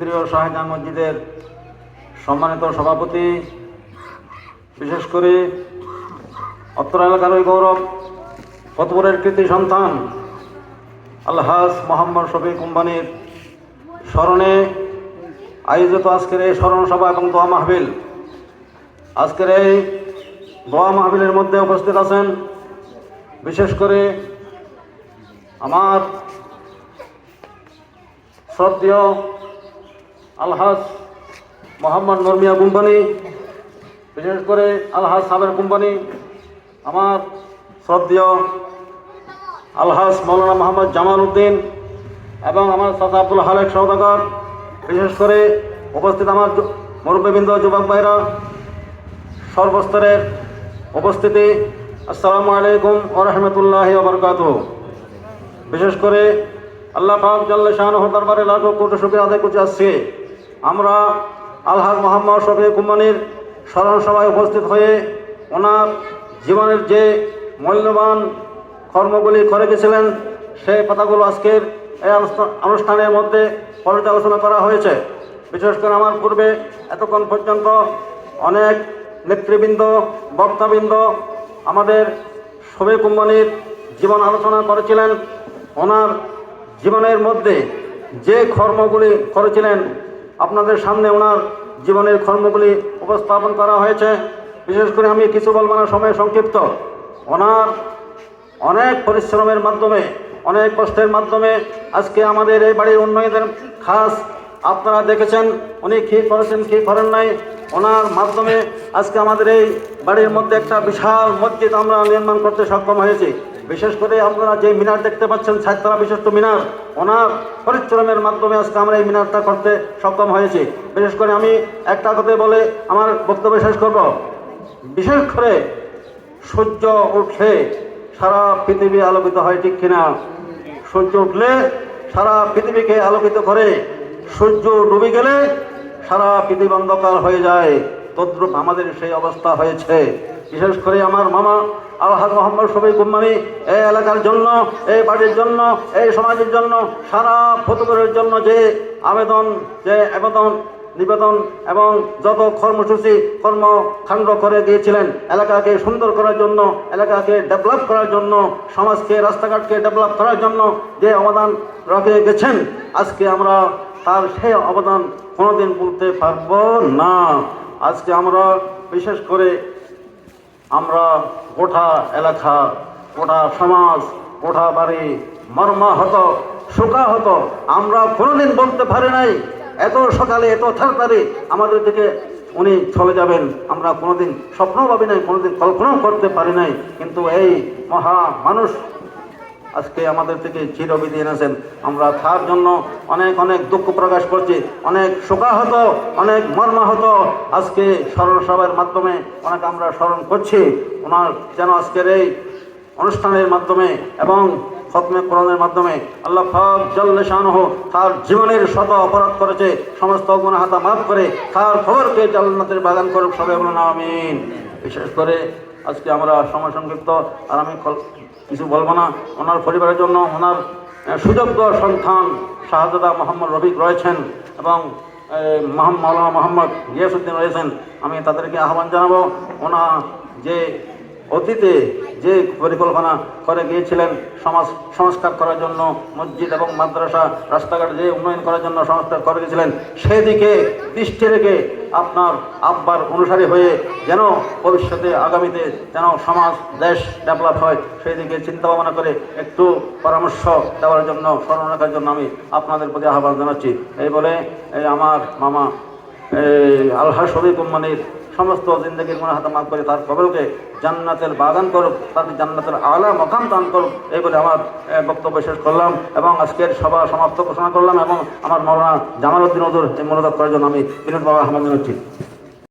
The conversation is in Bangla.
প্রিয় শাহজাহান মসজিদের সম্মানিত সভাপতি, বিশেষ করে অত্র এলাকার ওই গৌরব ফতপুরের কৃতি সন্তান আলহাজ মোহাম্মদ শফি কোম্পানির স্মরণে আয়োজিত আজকের এই স্মরণ সভা এবং দোয়া মাহবিল আজকের এই দোয়া মাহবিলের মধ্যে উপস্থিত আছেন বিশেষ করে আমার শ্রদ্ধেয় আলহাজ মোহাম্মদ নর্মিয়া কোম্পানি, বিশেষ করে আলহাজ সাবের কোম্পানি, আমার শ্রদ্ধেয় আলহাজ মৌলানা মোহাম্মদ জামাল উদ্দিন এবং আমার চাচা আব্দুল হালেক সৌদাগর বিশেষ করে উপস্থিত আমার মুরব্বীবৃন্দ, যুবক ভাইরা, সর্বস্তরের উপস্থিতি, আসসালামু আলাইকুম ও রহমতুল্লাহ বরকাত বিশেষ করে আল্লাহ পাক জাল্লা শাহ দরবারে লাখো কোটি শুক্রিয়া আদায় করতে আসছে আমরা আলহাজ মোহাম্মদ শফি কুম্বানির স্মরণ সভায় উপস্থিত হয়ে ওনার জীবনের যে মূল্যবান কর্মগুলি করে গেছিলেন, সেই কথাগুলো আজকের এই অনুষ্ঠানের মধ্যে পর্যালোচনা করা হয়েছে। বিশেষ করে আমার পূর্বে এতক্ষণ পর্যন্ত অনেক নেতৃবৃন্দ, বক্তাবৃন্দ আমাদের শফি কুম্বানির জীবন আলোচনা করেছিলেন। ওনার জীবনের মধ্যে যে কর্মগুলি করেছিলেন আপনাদের সামনে ওনার জীবনের কর্মগুলি উপস্থাপন করা হয়েছে। বিশেষ করে আমি কিছু বলব না, সময় সংক্ষিপ্ত। ওনার অনেক পরিশ্রমের মাধ্যমে, অনেক কষ্টের মাধ্যমে আজকে আমাদের এই বাড়ির উন্নয়নের খাস আপনারা দেখেছেন, উনি কী করেছেন, কী করেন নাই, ওনার মাধ্যমে আজকে আমাদের এই বাড়ির মধ্যে একটা বিশাল মসজিদ আমরা নির্মাণ করতে সক্ষম হয়েছি। বিশেষ করে আপনারা যে মিনার দেখতে পাচ্ছেন ছাত্রা বিশিষ্ট মিনার, ওনার পরিশ্রমের মাধ্যমে আজকে আমরা এই মিনারটা করতে সক্ষম হয়েছি। বিশেষ করে আমি একটা কথা বলে আমার বক্তব্য শেষ করব। বিশেষ করে সূর্য উঠলে সারা পৃথিবী আলোকিত হয় ঠিক কিনা? সূর্য উঠলে সারা পৃথিবীকে আলোকিত করে। সূর্য ডুবে গেলে সারা পৃথিবী অন্ধকার হয়ে যায়। তদ্রুপ আমাদের সেই অবস্থা হয়েছে। বিশেষ করে আমার মামা আলহাজ মোহাম্মদ শফি কুম্মানি এই এলাকার জন্য, এই বাড়ির জন্য, এই সমাজের জন্য, সারা ফতুপুরের জন্য যে আবেদন যে আবেদন, নিবেদন এবং যত কর্মসূচি, কর্মকাণ্ড করে দিয়েছিলেন, এলাকাকে সুন্দর করার জন্য, এলাকাকে ডেভেলপ করার জন্য, সমাজকে, রাস্তাঘাটকে ডেভেলপ করার জন্য যে অবদান রেখে গেছেন, আজকে আমরা তার সেই অবদান কোনোদিন বলতে পারব না। আজকে আমরা বিশেষ করে আমরা গোটা এলাকা, গোটা সমাজ, গোটা বাড়ি মর্মাহত, শোকাহত। আমরা কোনোদিন বলতে পারি নাই, এত সকালে, এত তাড়াতাড়ি আমাদের থেকে উনি চলে যাবেন। আমরা কোনোদিন স্বপ্ন ভাবি নাই, কোনোদিন কল্পনাও করতে পারি নাই। কিন্তু এই মহা মানুষ আজকে আমাদের থেকে চিরবিধি এনেছেন আমরা তার জন্য অনেক অনেক দুঃখ প্রকাশ করছি। অনেক শোকাহত, অনেক মর্মাহত। আজকে স্মরণ সভার মাধ্যমে অনেক আমরা স্মরণ করছি। ওনার যেন আজকের এই অনুষ্ঠানের মাধ্যমে এবং খতমে কোরআনের মাধ্যমে আল্লাহ ফাক জল্লে শানহ তার জীবনের শত অপরাধ করেছে, সমস্ত গুণাহাতা মাফ করে তার খবরকে জান্নাতের বাগান করুক সবাই বলুন, আমিন। বিশেষ করে আজকে আমরা সময় সংক্ষিপ্ত আর আমি কিছু বলব না। ওনার পরিবারের জন্য ওনার সুযোগ্য সন্তান শাহজাদা মোহাম্মদ রফিক রয়েছেন এবং মৌলানা মোহাম্মদ গিয়াসুদ্দিন রয়েছেন। আমি তাদেরকে আহ্বান জানাব, ওনা যে অতীতে যে পরিকল্পনা করে গিয়েছিলেন সমাজ, সংস্কার করার জন্য, মসজিদ এবং মাদ্রাসা, রাস্তাঘাট যে উন্নয়ন করার জন্য সংস্কার করে গেছিলেন সেদিকে দৃষ্টি রেখে আপনার আব্বার অনুসারী হয়ে যেন ভবিষ্যতে আগামীতে যেন সমাজ, দেশ ডেভেলপ হয়, সেই দিকে চিন্তা ভাবনা করে একটু পরামর্শ দেওয়ার জন্য, স্মরণ রাখার জন্য আমি আপনাদের প্রতি আহ্বান জানাচ্ছি। এই বলে, এই আমার মামা আল্লাহ শরীফ কোম্পানির সমস্ত জিন্দগির মনে হাতে মাফ করে তার কবলকে জান্নাতের বাগান করুক তাকে জান্নাতের আলা মকাম দান করুক, এই বলে আমার বক্তব্য শেষ করলাম এবং আজকের সভা সমাপ্ত ঘোষণা করলাম এবং আমার মৌলানা জামাল উদ্দিন হজুর এই মনোদাত করার জন্য আমি বিনোদ বাবা আহমদ জানাচ্ছি।